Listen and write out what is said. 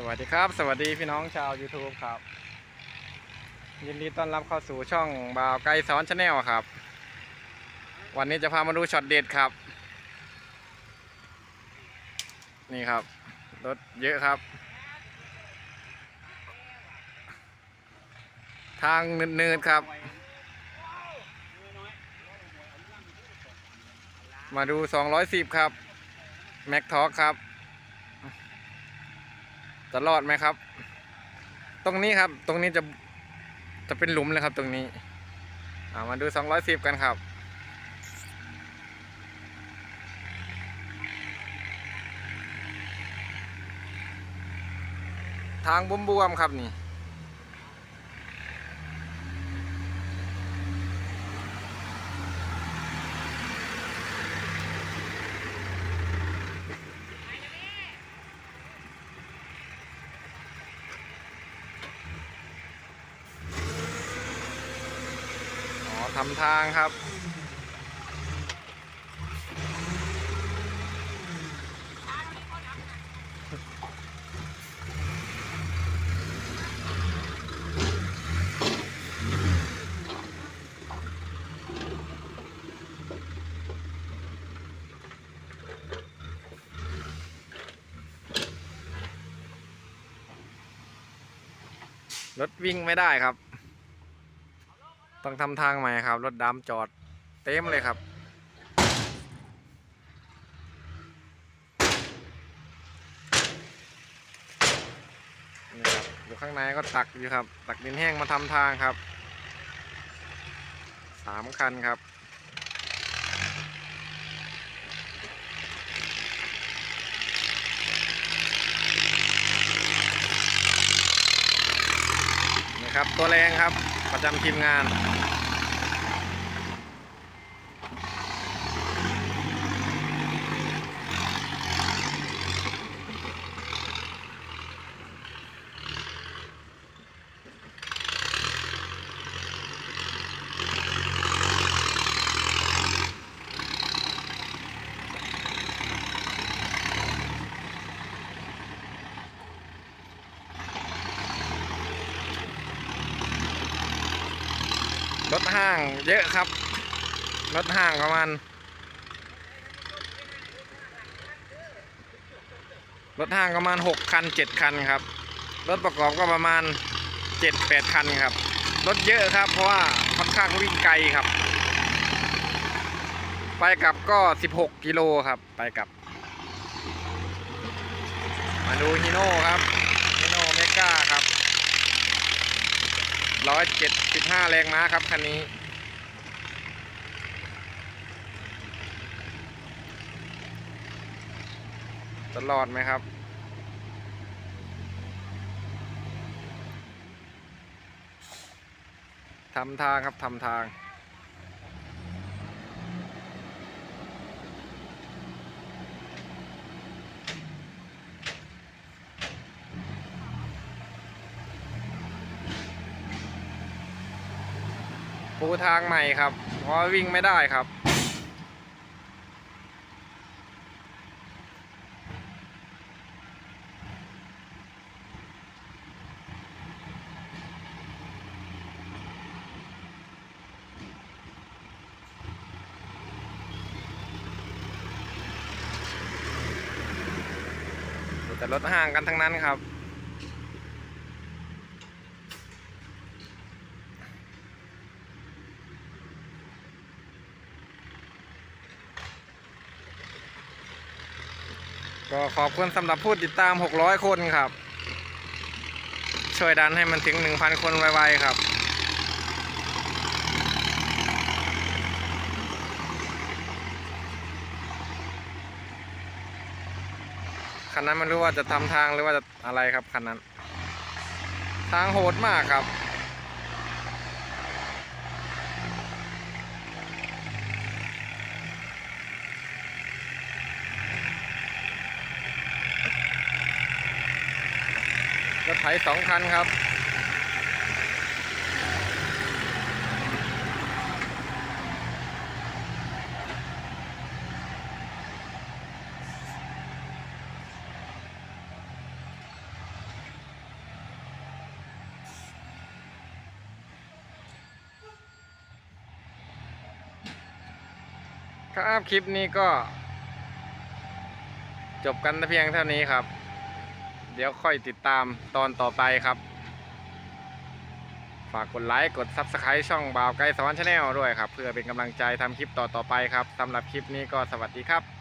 สวัสดีครับ สวัสดีพี่น้องชาว YouTube ครับ ยินดีต้อนรับเข้าสู่ช่องบ่าวไกลสอนชาแนลครับ วันนี้จะพามาดูช็อตเด็ดครับ นี่ครับ รถเยอะครับ ทางเนินๆครับ มาดู 210 ครับ แม็กทอครับ จะรอดไหมครับ ตรงนี้ครับตรงนี้จะจะเป็นหลุมเลยครับตรงนี้ามาดู210กันครับ ทางบวมๆครับนี่ ทำทางครับรถวิ่งไม่ได้ครับ ต้องทำทางใหม่ครับ รถดำจอดเต็มเลยครับ นี่ครับ อยู่ข้างในก็ตักอยู่ครับ ตักดินแห้งมาทำทางครับ สามคันครับนี่ครับตัวแรงครับ ประจำทีมงาน รถห้างเยอะครับ รถห้างประมาณรถห้างประมาณหกคันเจ็ดคันครับ รถประกอบก็ประมาณเจ็ดแปดคันครับ รถเยอะครับ เพราะว่าค่อนข้างวิ่งไกลครับ ไปกลับก็สิบหกกิโลครับ ไปกลับ มาดูฮิโน่ครับฮิโน่เมกาครับ ร้อยเจ็ดสิบห้าแรงม้าครับคันนี้ ตลอดไหมครับ ทำทางครับทำทาง ปูทางใหม่ครับ เพราะวิ่งไม่ได้ครับ แต่รถห่างกันทั้งนั้นครับ ก็ขอบคุณสำหรับผู้ติดตาม 600 คนครับ ช่วยดันให้มันถึง 1,000 คนไวๆครับ คันนั้นไม่รู้ว่าจะทำทางหรือว่าจะอะไรครับคันนั้น ทางโหดมากครับ ถสองคันครับ ครับคลิปนี้ก็ จบกันเพียงเท่านี้ครับ เดี๋ยวค่อยติดตามตอนต่อไปครับ ฝากกดไลค์กด Subscribe ช่องบ่าวไกลสวรรค์ชาแนลด้วยครับ เพื่อเป็นกำลังใจทำคลิปต่อๆไปครับสำหรับคลิปนี้ก็สวัสดีครับ